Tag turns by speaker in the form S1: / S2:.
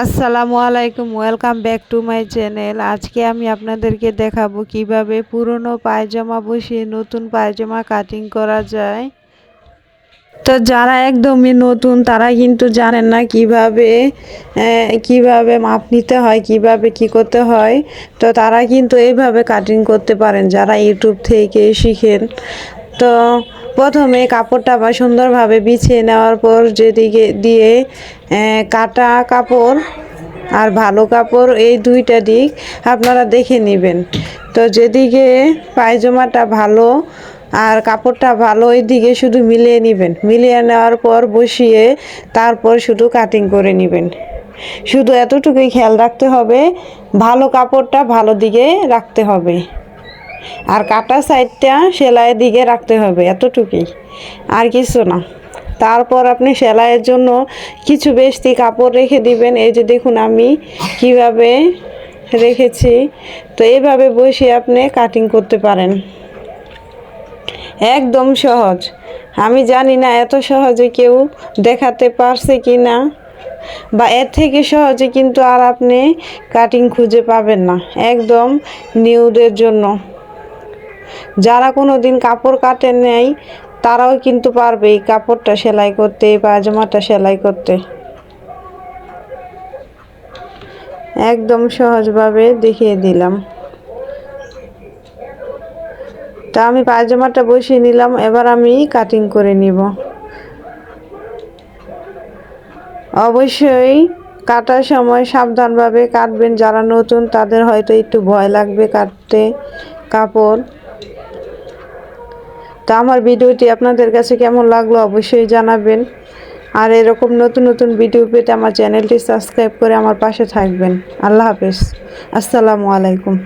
S1: আসসালামু আলাইকুম, welcome back to my channel. আজকে আমি আপনাদেরকে দেখাবো কীভাবে পুরনো পায়জামা বসিয়ে নতুন পায়জামা কাটিং করা যায়। তো যারা একদমই নতুন, তারা কিন্তু জানেন না কীভাবে কীভাবে মাপ নিতে হয়, কীভাবে কি করতে হয়। তো তারা কিন্তু এইভাবে কাটিং করতে পারেন, যারা ইউটিউব থেকে শিখেন। তো প্রথমে কাপড়টা বা সুন্দরভাবে বিছিয়ে নেওয়ার পর যেদিকে দিয়ে কাটা কাপড় আর ভালো কাপড়, এই দুইটা দিক আপনারা দেখে নেবেন। তো যেদিকে পায়জামাটা ভালো আর কাপড়টা ভালো ওই দিকে শুধু মিলিয়ে নেবেন। মিলিয়ে নেওয়ার পর বসিয়ে তারপর শুধু কাটিং করে নেবেন। শুধু এতটুকুই খেয়াল রাখতে হবে, ভালো কাপড়টা ভালো দিকে রাখতে হবে। আর কাটা সাইডটা সেলাইয়ের দিকে রাখতে হবে, এতটুকুই। আর কিছু না। তারপর আপনি সেলাইয়ের জন্য কিছু বেশি কাপড় রেখে দিবেন। এই যে দেখুন আমি কীভাবে রেখেছি। তো এইভাবে বসে আপনি কাটিং করতে পারেন। একদম সহজ। আমি জানি না এত সহজে কেউ দেখাতে পারছে কি না, বা এর থেকে সহজে কিন্তু আর আপনি কাটিং খুঁজে পাবেন না। একদম নিউদের জন্য। যারা কোনো দিন কাপড় কাটে নেয় তারাও কিন্তু পারবে এই কাপড়টা সেলাই করতে, এই পায়জামাটা সেলাই করতে। একদম সহজভাবে দেখিয়ে দিলাম। তা আমি পায়জামাটা বসিয়ে নিলাম, এবার আমি কাটিং করে নিব। অবশ্যই কাটার সময় সাবধানভাবে কাটবেন, যারা নতুন তাদের হয়তো একটু ভয় লাগবে কাটতে কাপড়। তা আমার ভিডিওটি আপনাদের কাছে কেমন লাগল অবশ্যই জানাবেন। আর এরকম নতুন নতুন ভিডিও পেতে আমার চ্যানেলটি সাবস্ক্রাইব করে আমার পাশে থাকবেন। আল্লাহ হাফেজ। আসসালামু আলাইকুম।